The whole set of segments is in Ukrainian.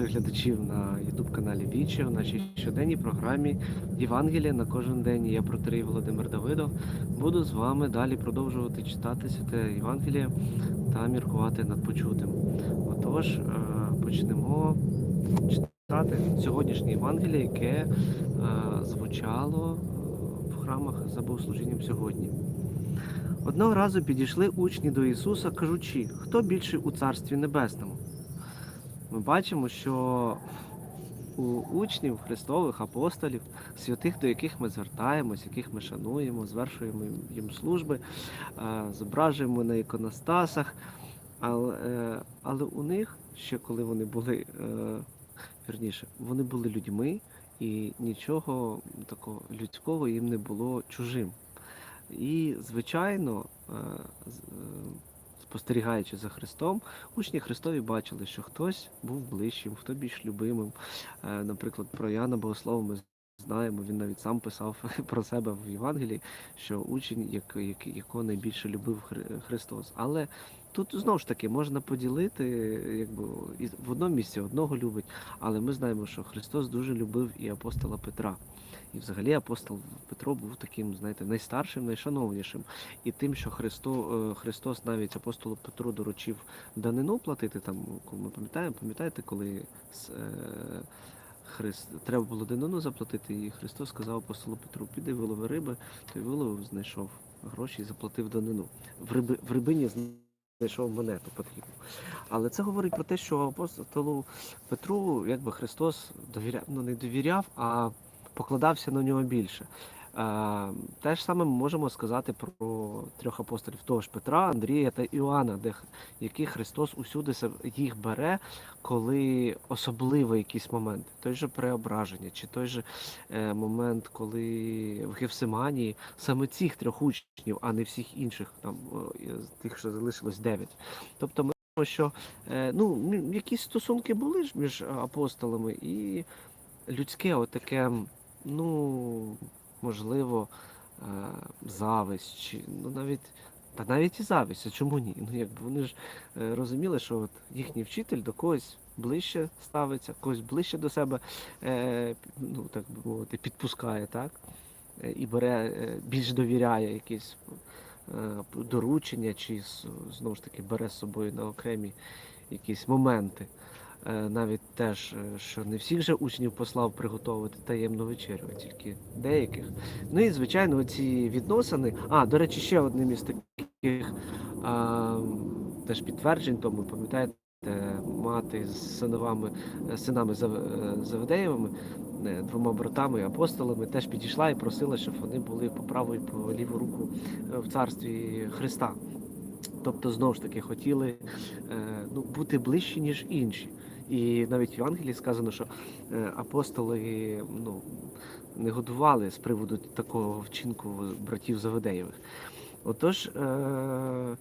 глядачів на youtube каналі Вічі в нашій щоденній програмі Євангелія на кожен день. Я протерей Володимир Давидов. Буду з вами далі продовжувати читати святе Євангеліє та міркувати над почутим. Отож, е, почнемо читати сьогоднішнє Євангеліє, яке е, звучало е, в храмах за богослужінням сьогодні. Одного разу підійшли учні до Ісуса, кажучи, хто більший у Царстві Небесному. Ми бачимо, що у учнів Христових апостолів, святих, до яких ми звертаємось, яких ми шануємо, звершуємо їм служби, е, зображуємо на іконостасах. Але, е, але у них, ще коли вони були, е, вірніше, вони були людьми, і нічого такого людського їм не було чужим. І, звичайно, спостерігаючи за Христом, учні Христові бачили, що хтось був ближчим, хто більш любимим. Е, Наприклад, про Яна Богослова ми знаємо, він навіть сам писав про себе в Євангелії, що учень, як, як, якого найбільше любив Хри- Христос. Але тут знову ж таки можна поділити, якби в одному місці одного любить, але ми знаємо, що Христос дуже любив і апостола Петра. І взагалі апостол Петро був таким, знаєте, найстаршим, найшановнішим. І тим, що Христо, е, Христос навіть апостолу Петру доручив данину платити, там, ми пам'ятаємо, пам'ятаєте, коли е, Христ, треба було данину заплатити, і Христос сказав апостолу Петру, піди вилови риби, той виловив, знайшов гроші і заплатив данину. В, риби, в рибині знайшов монету потрібну. Але це говорить про те, що апостолу Петру, якби Христос довіряв, ну не довіряв, а покладався на нього більше. Е, те ж саме ми можемо сказати про трьох апостолів того ж Петра, Андрія та Іоанна, де які Христос усюди їх бере, коли особливий якийсь момент, той же преображення, чи той же е, момент, коли в Гефсиманії саме цих трьох учнів, а не всіх інших, там тих, що залишилось дев'ять. Тобто ми бачимо, що е, ну, якісь стосунки були ж між апостолами, і людське отаке, ну, можливо, е, зависть, чи ну навіть. Та навіть і зависть, а чому ні? Ну якби вони ж е, розуміли, що от їхній вчитель до когось ближче ставиться, когось ближче до себе, е, ну так би мовити, підпускає, так? І бере, більш довіряє якісь доручення, чи знову ж таки бере з собою на окремі якісь моменти. Е, Навіть теж, е, що не всіх же учнів послав приготувати таємну вечерю, а тільки деяких. Ну і звичайно, ці відносини. А, до речі, ще одним із таких а, теж підтверджень, тому пам'ятаєте, мати з синовами, е, синами Зав- Заведеєвими, двома братами, апостолами, теж підійшла і просила, щоб вони були по праву і по ліву руку в царстві Христа. Тобто, знову ж таки, хотіли ну, бути ближчі, ніж інші. І навіть в Євангелії сказано, що е, апостоли ну, не годували з приводу такого вчинку братів Заведеєвих. Отож, е,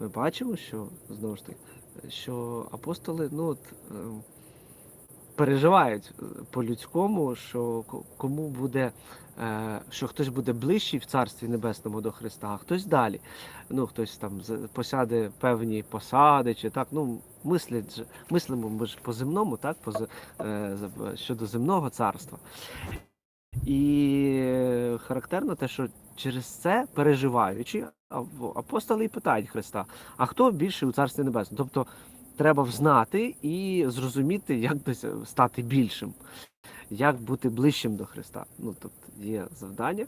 ми бачимо, що знову ж таки, що апостоли ну, от, е, переживають е, по-людському, що кому буде, е, що хтось буде ближчий в Царстві Небесному до Христа, а хтось далі. Ну, хтось там посяде певні посади, чи так. Ну, мислять, мислимо ми ж по-земному, так, по, е, щодо земного царства. І характерно те, що через це переживаючи, апостоли і питають Христа, а хто більший у Царстві Небесному? Тобто треба взнати і зрозуміти, як би стати більшим, як бути ближчим до Христа. Ну, тобто є завдання.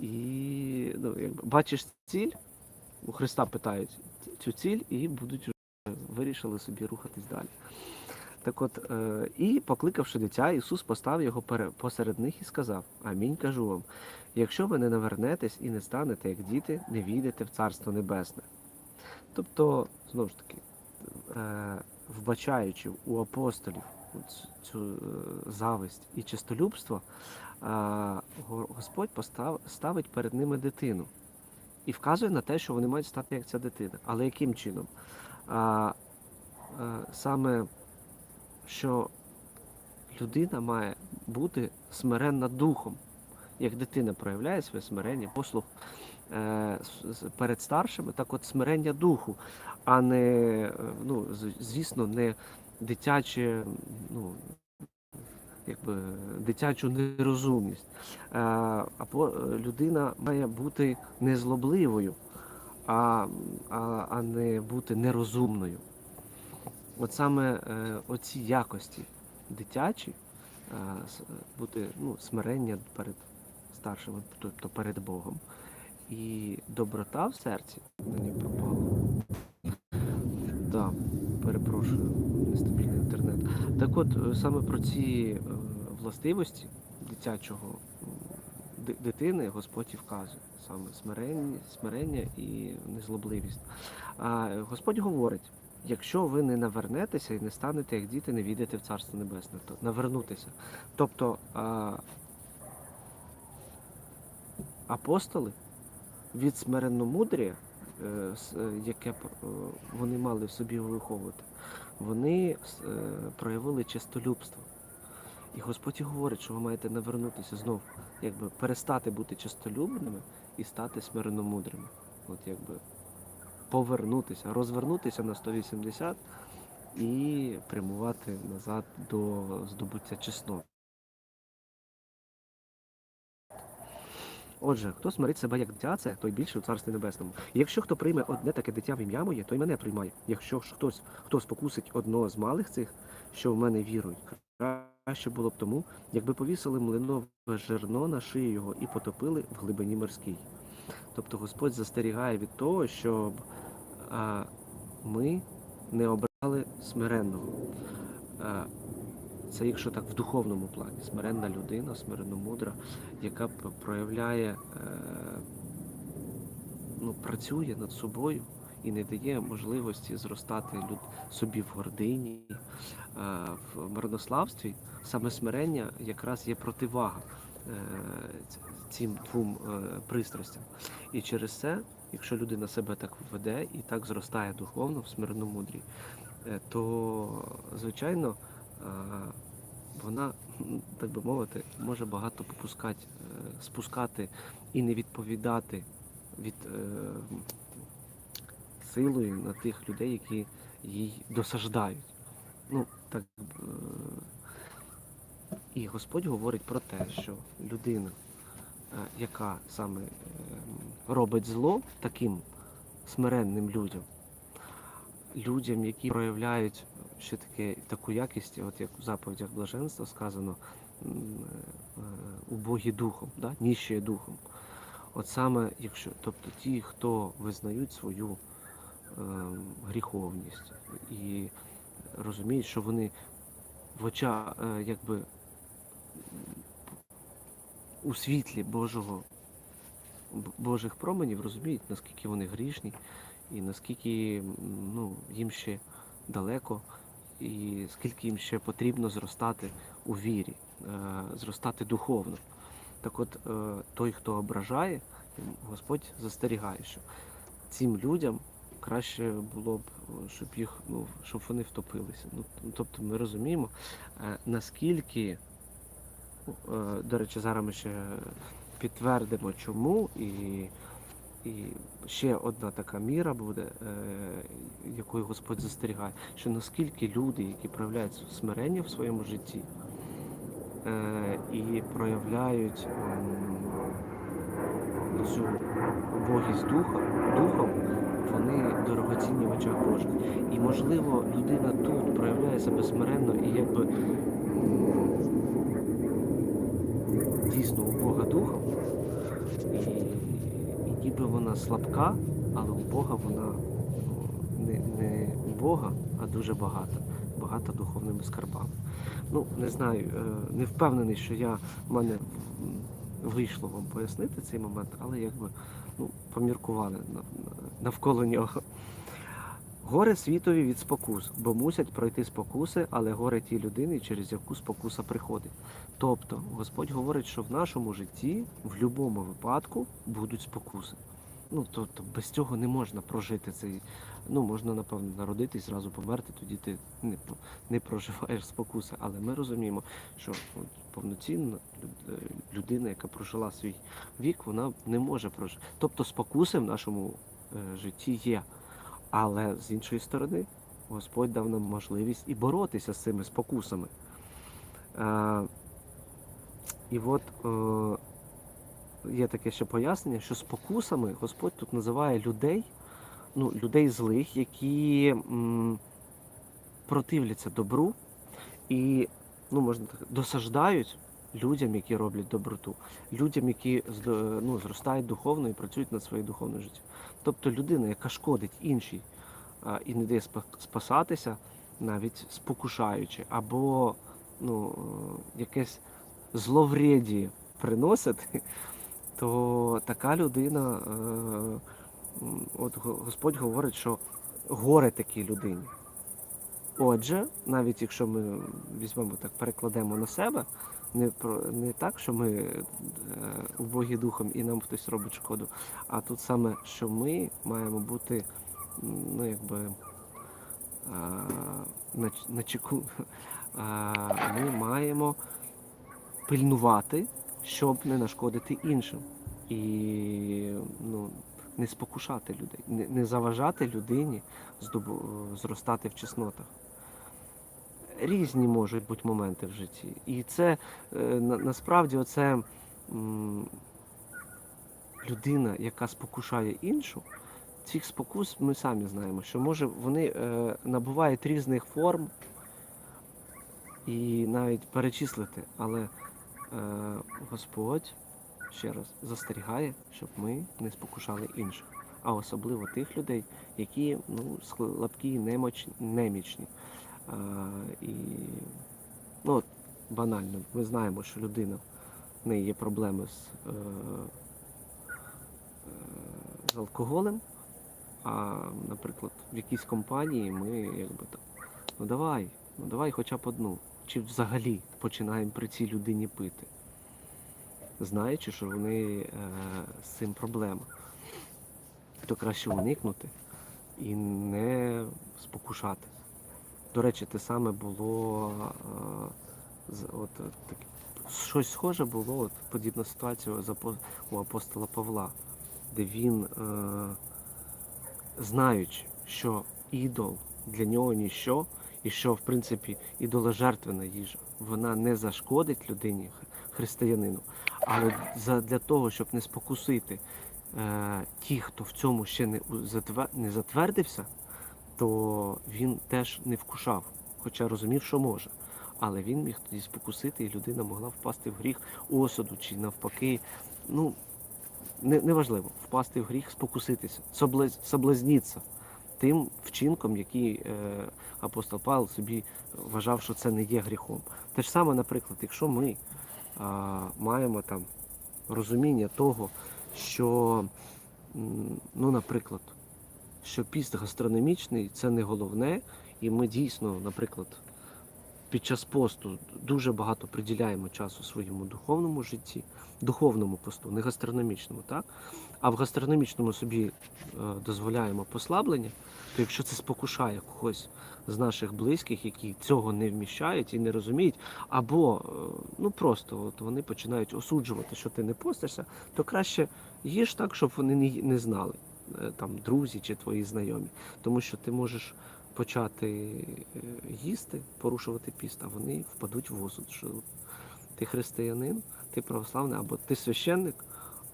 І ну, якби бачиш ціль, у Христа питають цю ціль і будуть вирішили собі рухатись далі. Так от, е, і покликавши дитя, Ісус постав його посеред них і сказав: Амінь кажу вам, якщо ви не навернетесь і не станете як діти, не війдете в Царство Небесне. Тобто, знову ж таки, вбачаючи у апостолів цю е, зависть і чистолюбство, е, Господь постав, ставить перед ними дитину і вказує на те, що вони мають стати як ця дитина. Але яким чином? Е, саме що людина має бути смиренна духом, як дитина проявляє своє смирення, послух е, перед старшими, так от смирення духу, а не, е, ну, звісно, не дитяче, ну, якби дитячу нерозумність. Е, Або е, людина має бути незлобливою, а, а, а не бути нерозумною. От саме е, оці якості дитячі, е, бути ну, смирення перед старшими, тобто перед Богом. І доброта в серці мені пропала. Так, перепрошую, нестабільний інтернет. Так от, е, саме про ці е, властивості дитячого дитини Господь і вказує. Саме смирення, смирення і незлобливість. А е, Господь говорить: якщо ви не навернетеся і не станете, як діти, не війдете в Царство Небесне, то навернутися. Тобто а, апостоли від смиренномудрія, е, е, яке е, вони мали в собі виховувати, вони проявили честолюбство. І Господь говорить, що ви маєте навернутися знов, якби перестати бути честолюбними і стати смиренномудрими. От якби повернутися, розвернутися на 180 і прямувати назад до здобуття чесноти. Отже, хто смирить себе як дитя, це той більше у царстві небесному. І якщо хто прийме одне таке дитя в ім'я моє, той мене приймає. Якщо ж хтось хто спокусить одного з малих цих, що в мене вірують, краще було б тому, якби повісили млинове жерно на шию його і потопили в глибині морській. Тобто Господь застерігає від того, щоб а, ми не обрали смиренного. А, це якщо так в духовному плані, смиренна людина, смиренно-мудра, яка проявляє, е, ну, працює над собою і не дає можливості зростати люд, собі в гордині, е, в марнославстві. Саме смирення якраз є противага е, цим двом пристрастям. І через це, якщо людина себе так веде і так зростає духовно в смиренно-мудрій, то звичайно вона, так би мовити, може багато попускати, е, спускати і не відповідати від е, силою на тих людей, які їй досаждають. Ну, так, е, і Господь говорить про те, що людина, яка саме робить зло таким смиренним людям, людям, які проявляють ще таке, таку якість, от як в заповідях блаженства сказано, е, убогі духом, да? ніщає духом. От саме, якщо, тобто ті, хто визнають свою е, гріховність і розуміють, що вони в очах е, якби у світлі Божого, Божих променів розуміють, наскільки вони грішні і наскільки ну, їм ще далеко, і скільки їм ще потрібно зростати у вірі, е, зростати духовно. Так от е, той, хто ображає, Господь застерігає, що цим людям краще було б, щоб їх, ну, щоб вони втопилися. Ну, тобто ми розуміємо, е, наскільки, ну, до речі, зараз ми ще підтвердимо, чому, і, і ще одна така міра буде, е, якою Господь застерігає, що наскільки люди, які проявляють смирення в своєму житті е, і проявляють цю убогість духа, духом, вони дорогоцінні в очах Божих. І можливо, людина тут проявляє себе смиренно і якби дійсно у Бога духом, ніби вона слабка, але у Бога вона ну, не, не Бога, а дуже багата, багата духовними скарбами. Ну, не знаю, е, не впевнений, що я в мене вийшло вам пояснити цей момент, але якби ну, поміркували нав- навколо нього. Горе світові від спокус, бо мусять пройти спокуси, але горе тій людини, через яку спокуса приходить. Тобто Господь говорить, що в нашому житті в будь-якому випадку будуть спокуси. Ну, тобто без цього не можна прожити цей. Ну, можна, напевно, народитись, зразу померти, тоді ти не, не проживаєш спокуси. Але ми розуміємо, що повноцінна е, людина, яка прожила свій вік, вона не може прожити. Тобто спокуси в нашому е, житті є. Але з іншої сторони, Господь дав нам можливість і боротися з цими спокусами. Е, і от е, є таке ще пояснення, що спокусами Господь тут називає людей, ну, людей злих, які м, противляться добру і, ну, можна так, досаждають людям, які роблять доброту, людям, які ну, зростають духовно і працюють над своєю духовною життю. Тобто людина, яка шкодить іншій і не дає спа- спасатися, навіть спокушаючи, або ну, якесь зловредіє приносити, то така людина, е, от Господь говорить, що горе такій людині. Отже, навіть якщо ми візьмемо так, перекладемо на себе, не, про, не так, що ми е, убогі духом і нам хтось робить шкоду, а тут саме, що ми маємо бути, ну якби а, на, на чеку, ми маємо пильнувати, щоб не нашкодити іншим. І ну, не спокушати людей, не, не заважати людині здобу, зростати в чеснотах. Різні можуть бути моменти в житті. І це е, на, насправді оце людина, яка спокушає іншу, цих спокус ми самі знаємо, що може вони е, набувають різних форм і навіть перечислити, але е, Господь ще раз застерігає, щоб ми не спокушали інших, а особливо тих людей, які ну, слабкі, немоч, немічні. І ну, банально, ми знаємо, що людина в неї є проблеми з, е, е, з алкоголем, а, наприклад, в якійсь компанії ми якби так, ну давай, ну давай хоча б одну. Чи взагалі починаємо при цій людині пити, знаючи, що вони е, з цим проблема. То краще уникнути і не спокушати. До речі, те саме було е, от, так, щось схоже було, от, подібна ситуація у апостола Павла, де він, е, знаючи, що ідол для нього ніщо, і що в принципі ідоложертвена їжа, вона не зашкодить людині, християнину, але для того, щоб не спокусити е, ті, хто в цьому ще не затвердився, то він теж не вкушав, хоча розумів, що може. Але він міг тоді спокусити, і людина могла впасти в гріх осуду чи навпаки. Ну, не, неважливо, впасти в гріх, спокуситися, соблаз, соблазніться тим вчинком, який е, апостол Павло собі вважав, що це не є гріхом. Те ж саме, наприклад, якщо ми а, маємо там розуміння того, що, ну, наприклад, що піст гастрономічний це не головне, і ми дійсно, наприклад, під час посту дуже багато приділяємо часу своєму духовному житті, духовному посту, не гастрономічному, так? А в гастрономічному собі е, дозволяємо послаблення, то якщо це спокушає когось з наших близьких, які цього не вміщають і не розуміють, або е, ну просто от вони починають осуджувати, що ти не постишся, то краще їж так, щоб вони не, знали, там друзі чи твої знайомі. Тому що ти можеш почати е, їсти, порушувати піст, а вони впадуть в осуд, що ти християнин, ти православний, або ти священник,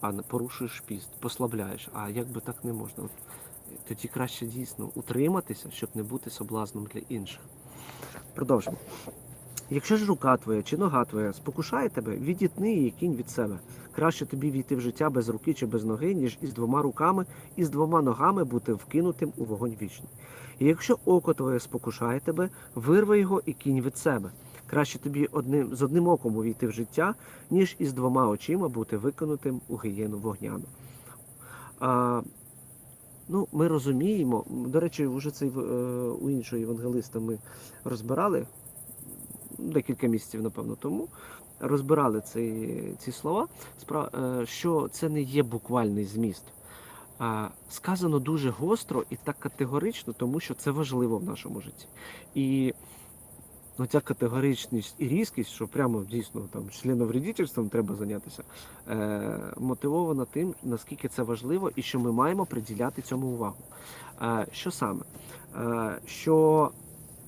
а порушуєш піст, послабляєш. А як би так не можна? Е, тоді краще дійсно утриматися, щоб не бути соблазном для інших. Продовжимо. Якщо ж рука твоя чи нога твоя спокушає тебе, відітни її кінь від себе. Краще тобі війти в життя без руки чи без ноги, ніж із двома руками і з двома ногами бути вкинутим у вогонь вічний. І якщо око твоє спокушає тебе, вирви його і кінь від себе. Краще тобі одним з одним оком увійти в життя, ніж із двома очима бути викинутим у гієну вогняну. А, ну, ми розуміємо, до речі, вже цей е, у іншого євангелиста ми розбирали декілька місяців, напевно, тому. Розбирали ці, ці слова, е, що це не є буквальний зміст. Сказано дуже гостро і так категорично, тому що це важливо в нашому житті. І ця категоричність і різкість, що прямо дійсно там членовредительством треба зайнятися, е, мотивована тим, наскільки це важливо і що ми маємо приділяти цьому увагу. Е, що саме? Е, що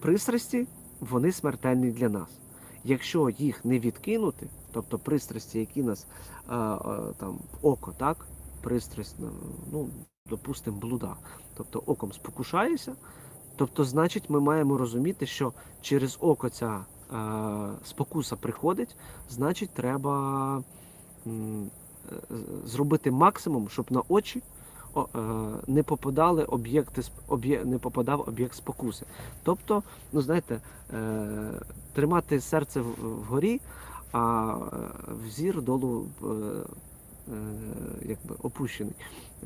пристрасті вони смертельні для нас. Якщо їх не відкинути, тобто пристрасті, які нас там око, так, пристрасть, ну, допустимо, блуда, тобто оком спокушаєшся, тобто, значить, ми маємо розуміти, що через око ця спокуса приходить, значить, треба е, зробити максимум, щоб на очі не попадали об'єкти не попадав об'єкт спокуси. Тобто, ну знаєте, е, тримати серце вгорі, а е, взір долу е, е, якби опущений.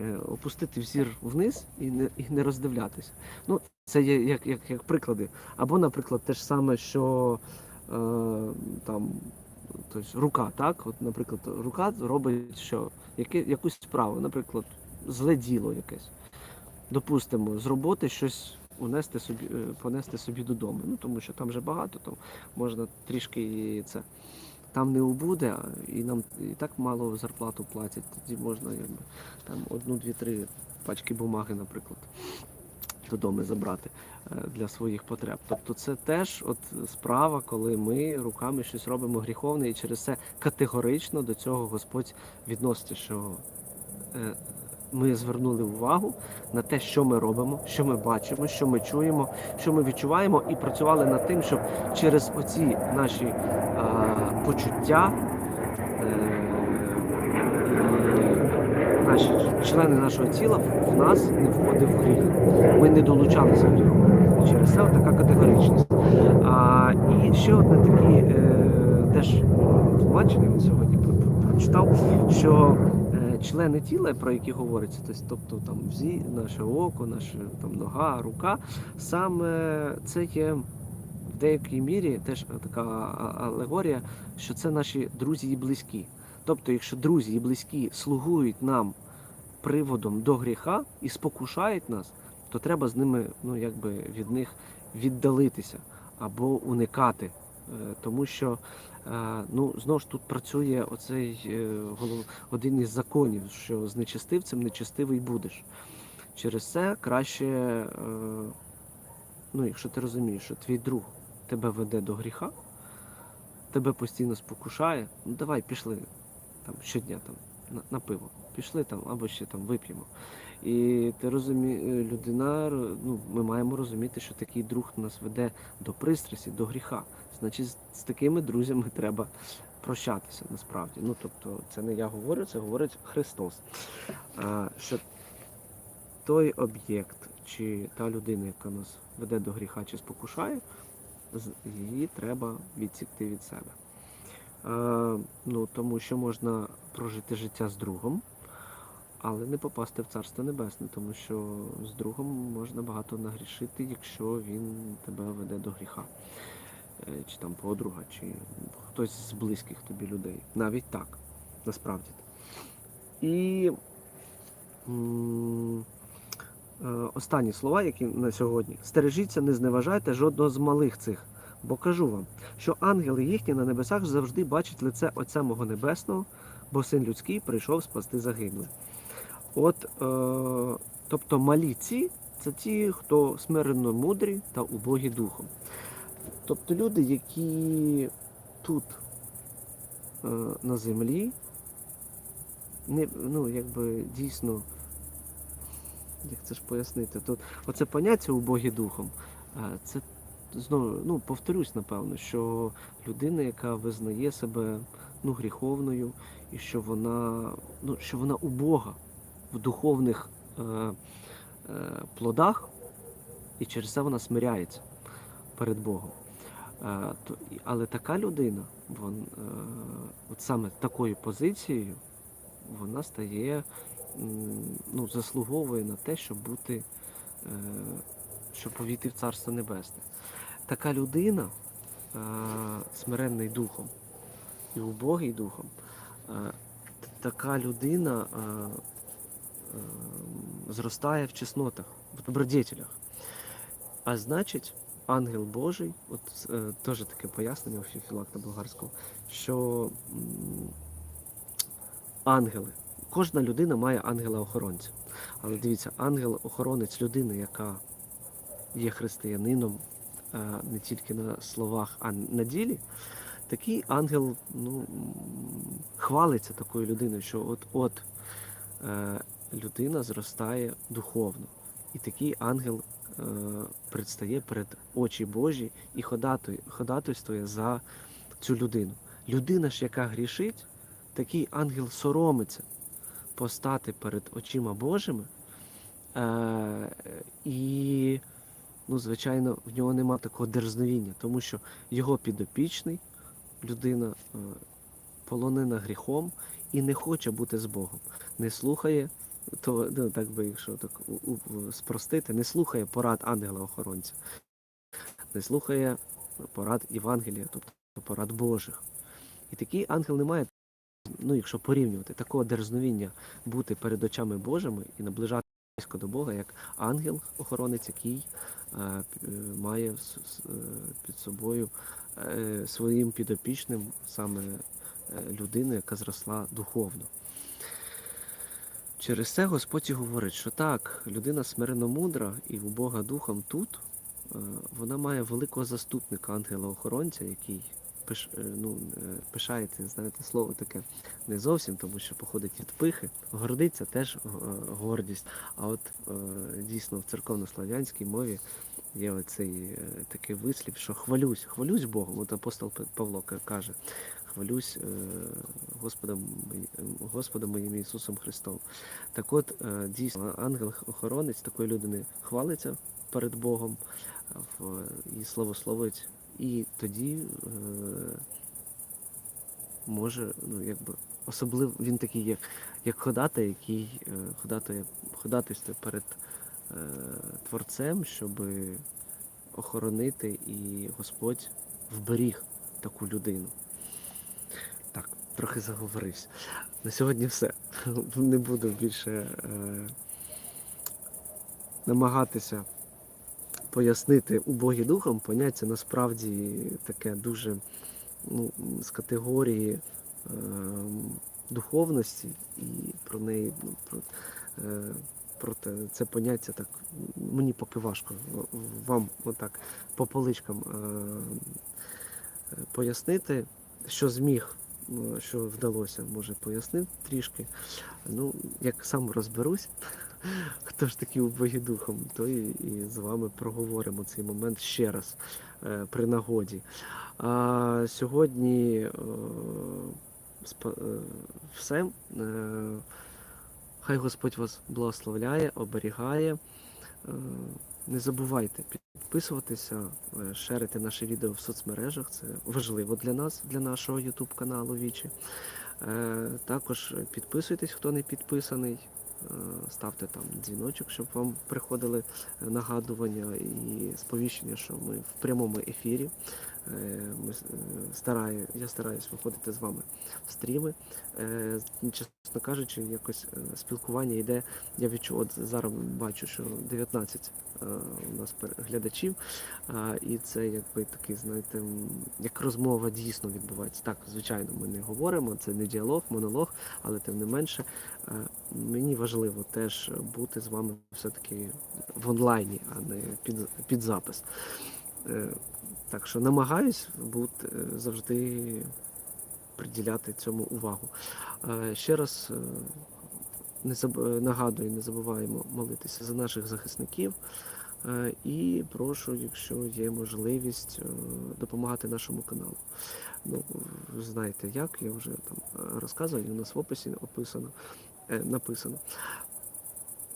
Е, опустити взір вниз і не, і не роздивлятися. Ну, це є як, як, як приклади. Або, наприклад, те ж саме, що е, там. Тобто рука, так? От, наприклад, рука робить що? Яке, якусь справу, наприклад, зле діло якесь. Допустимо, з роботи щось унести собі, е, понести собі додому. Ну, тому що там вже багато, то можна трішки це. Там не убуде, і нам і так мало зарплату платять. Тоді можна якби, там одну, дві, три пачки бумаги, наприклад, додому забрати е, для своїх потреб. Тобто це теж от справа, коли ми руками щось робимо гріховне, і через це категорично до цього Господь відноситься, що е, ми звернули увагу на те, що ми робимо, що ми бачимо, що ми чуємо, що ми відчуваємо, і працювали над тим, щоб через оці наші а, почуття е, наші члени нашого тіла в нас не входив гріх. Ми не долучалися до нього. Через це така категоричність. А, і ще одне таке е, теж тлумачення сьогодні про- про- прочитав, що е, члени тіла, про які говориться, тобто, там взі, наше око, наша там нога, рука, саме це є в деякій мірі теж така алегорія, що це наші друзі і близькі. Тобто, якщо друзі і близькі слугують нам приводом до гріха і спокушають нас, то треба з ними, ну якби від них віддалитися або уникати. Е, Тому що ну, знову ж тут працює оцей е, один із законів, що з нечистивцем нечистивий будеш. Через це краще, е, ну, якщо ти розумієш, що твій друг тебе веде до гріха, тебе постійно спокушає, ну давай пішли там щодня там, на, на пиво. Пішли там або ще там вип'ємо. І ти розумієш, людина, ну, ми маємо розуміти, що такий друг нас веде до пристрасті, до гріха. Значить, з, такими друзями треба прощатися насправді. Ну, тобто, це не я говорю, це говорить Христос. А, що той об'єкт чи та людина, яка нас веде до гріха чи спокушає, її треба відсікти від себе. Е, ну, тому що можна прожити життя з другом, але не попасти в Царство Небесне, тому що з другом можна багато нагрішити, якщо він тебе веде до гріха. Е, Чи там подруга, чи хтось з близьких тобі людей. Навіть так, насправді. І е, останні слова, які на сьогодні. Стережіться, не зневажайте жодного з малих цих. Бо кажу вам, що ангели їхні на небесах завжди бачать лице Отця мого Небесного, бо син людський прийшов спасти загиблих. От, е, тобто малі ці це ті, хто смиренно мудрі та убогі духом. Тобто люди, які тут е, на землі, не, ну, якби дійсно, як це ж пояснити, тут оце поняття убогі духом, е, це знову, ну, повторюсь, напевно, що людина, яка визнає себе ну, гріховною, і що вона, ну, що вона убога в духовних е, е, плодах, і через це вона смиряється перед Богом. Е, то, але така людина, вон, е, от саме такою позицією, вона стає, ну, заслуговує на те, щоб бути, е, щоб повійти в Царство Небесне. Така людина, е, смиренний духом і убогий духом, е, така людина е, зростає в чеснотах, в добродетелях. А значить, ангел Божий, от е, теж таке пояснення у Філакта Болгарського, що ангели, кожна людина має ангела-охоронця. Але дивіться, ангел-охоронець людини, яка є християнином е, не тільки на словах, а на ділі, такий ангел ну, хвалиться такою людиною, що от-от е, людина зростає духовно. І такий ангел е, предстає перед очі Божі і ходатайствує за цю людину. Людина ж, яка грішить, такий ангел соромиться постати перед очима Божими. Е, і, ну, звичайно, в нього нема такого дерзновіння, тому що його підопічний людина е, полонена гріхом і не хоче бути з Богом, не слухає, то ну, так би, якщо так у, у- спростити, не слухає порад ангела-охоронця, не слухає порад Євангелія, тобто порад Божих. І такий ангел не має, ну, якщо порівнювати, такого дерзновіння бути перед очами Божими і наближати близько до Бога, як ангел-охоронець, який е, е, має е, під собою е, своїм підопічним саме е, людину, яка зросла духовно. Через це Господь і говорить, що так, людина смиренно мудра і у Бога духом тут, е, вона має великого заступника, ангела-охоронця, який пиш, е, ну, е, пишається, знаєте, слово таке не зовсім, тому що походить від пихи. Гордиться теж гордість. А от дійсно в церковнослов'янській мові є оцей такий вислів, що хвалюсь, хвалюсь Богом. От апостол Павло каже, хвалюсь е, Господом, Господом моїм Ісусом Христом. Так от, е, дійсно, ангел-охоронець такої людини хвалиться перед Богом і словословить, і тоді е, може, ну, якби, особливо він такий, як, як ходатай, який ходатає, ходатайствує перед Творцем, щоб охоронити і Господь вберіг таку людину. Трохи заговорився. На сьогодні все. Не буду більше е, намагатися пояснити убогі духом. Поняття насправді таке дуже ну, з категорії е, духовності і про неї, ну, про, е, про це поняття так мені поки важко вам отак по поличкам пояснити, що зміг, що вдалося, може пояснити трішки. Ну, як сам розберусь, хто ж такий убогі духом, то і, і з вами проговоримо цей момент ще раз е, при нагоді. А сьогодні е, е, все. Е, Хай Господь вас благословляє, оберігає. Не забувайте підписуватися, е, шерити наше відео в соцмережах. Це важливо для нас, для нашого YouTube каналу Вічі. Е, Також підписуйтесь, хто не підписаний. Е, Ставте там дзвіночок, щоб вам приходили нагадування і сповіщення, що ми в прямому ефірі. Е, Ми стараю, я стараюсь виходити з вами в стріми. Е, Чесно кажучи, якось е, спілкування йде. Я відчув, от зараз бачу, що 19 е, у нас глядачів, і це якби такий, знаєте, як розмова дійсно відбувається. Так, звичайно, ми не говоримо, це не діалог, монолог, але тим не менше мені важливо теж бути з вами все-таки в онлайні, а не під, під запис. Так що намагаюсь бути е, завжди приділяти цьому увагу. Е, Ще раз е, не заб... нагадую, не забуваємо молитися за наших захисників. І прошу, якщо є можливість, допомагати нашому каналу. Ну, знаєте як, я вже там розказував, і у нас в описі описано, е, написано.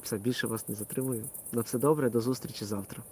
Все, більше вас не затримую. На все добре, до зустрічі завтра.